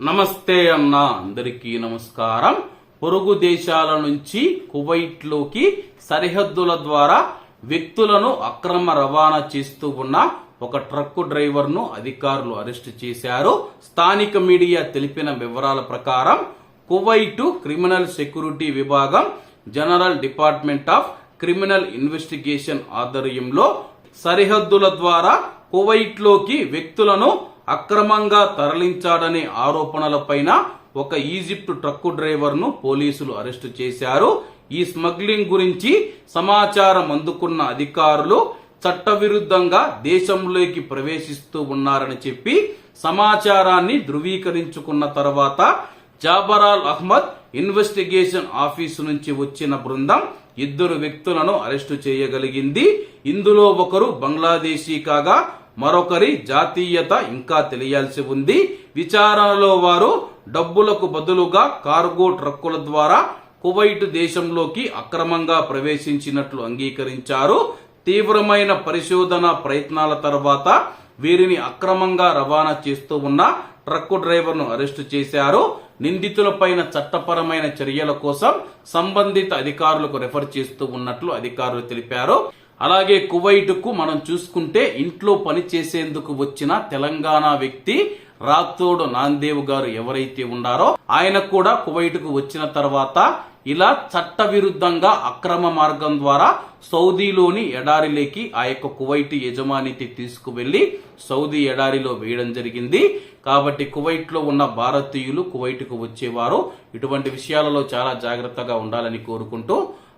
నమస్తే అన్న అందరికీ నమస్కారం. పొరుగు దేశాల నుంచి కువైట్లోకి సరిహద్దుల ద్వారా వ్యక్తులను అక్రమ రవాణా చేస్తూ ఉన్న ఒక ట్రక్కు డ్రైవర్ను అధికారులు అరెస్టు చేశారు. స్థానిక మీడియా తెలిపిన వివరాల ప్రకారం కువైటు క్రిమినల్ సెక్యూరిటీ విభాగం general department of criminal investigation ఆధ్వర్యంలో సరిహద్దుల ద్వారా కువైట్లోకి వ్యక్తులను అక్రమంగా తరలించాడనే ఆరోపణలపైన ఒక ఈజిప్ట్ ట్రక్కు డ్రైవర్ను పోలీసులు అరెస్టు చేశారు. ఈ స్మగ్లింగ్ గురించి సమాచారం అందుకున్న అధికారులు చట్టవిరుద్ధంగా దేశంలోకి ప్రవేశిస్తూ ఉన్నారని చెప్పి సమాచారాన్ని ధృవీకరించుకున్న తర్వాత జాబరాల్ అహ్మద్ ఇన్వెస్టిగేషన్ ఆఫీసు నుంచి వచ్చిన బృందం ఇద్దరు వ్యక్తులను అరెస్టు చేయగలిగింది. ఇందులో ఒకరు బంగ్లాదేశీ కాగా మరొకరి జాతీయత ఇంకా తెలియాల్సి ఉంది. విచారణలో వారు డబ్బులకు బదులుగా కార్గో ట్రక్కుల ద్వారా కువైట్ దేశంలోకి అక్రమంగా ప్రవేశించినట్లు అంగీకరించారు. తీవ్రమైన పరిశోధన ప్రయత్నాల తర్వాత వీరిని అక్రమంగా రవాణా చేస్తూ ఉన్న ట్రక్కు డ్రైవర్ను అరెస్టు చేశారు. నిందితులపైన చట్టపరమైన చర్యల కోసం సంబంధిత అధికారులకు రెఫర్ చేస్తూ ఉన్నట్లు అధికారులు తెలిపారు. అలాగే కువైట్కు మనం చూసుకుంటే ఇంట్లో పని చేసేందుకు వచ్చిన తెలంగాణ వ్యక్తి రాత్తోడు నాందేవ్ గారు ఎవరైతే ఉన్నారో ఆయన కూడా కువైట్కు వచ్చిన తర్వాత ఇలా చట్టవిరుద్ధంగా అక్రమ మార్గం ద్వారా సౌదీలోని ఎడారిలోకి ఆ యొక్క కువైట్ యజమానికి తీసుకువెళ్ళి సౌదీ ఎడారిలో వేయడం జరిగింది. కాబట్టి కువైట్లో ఉన్న భారతీయులు కువైట్కు వచ్చేవారు. ఇటువంటి విషయాలలో చాలా జాగ్రత్తగా ఉండాలని కోరుకుంటూ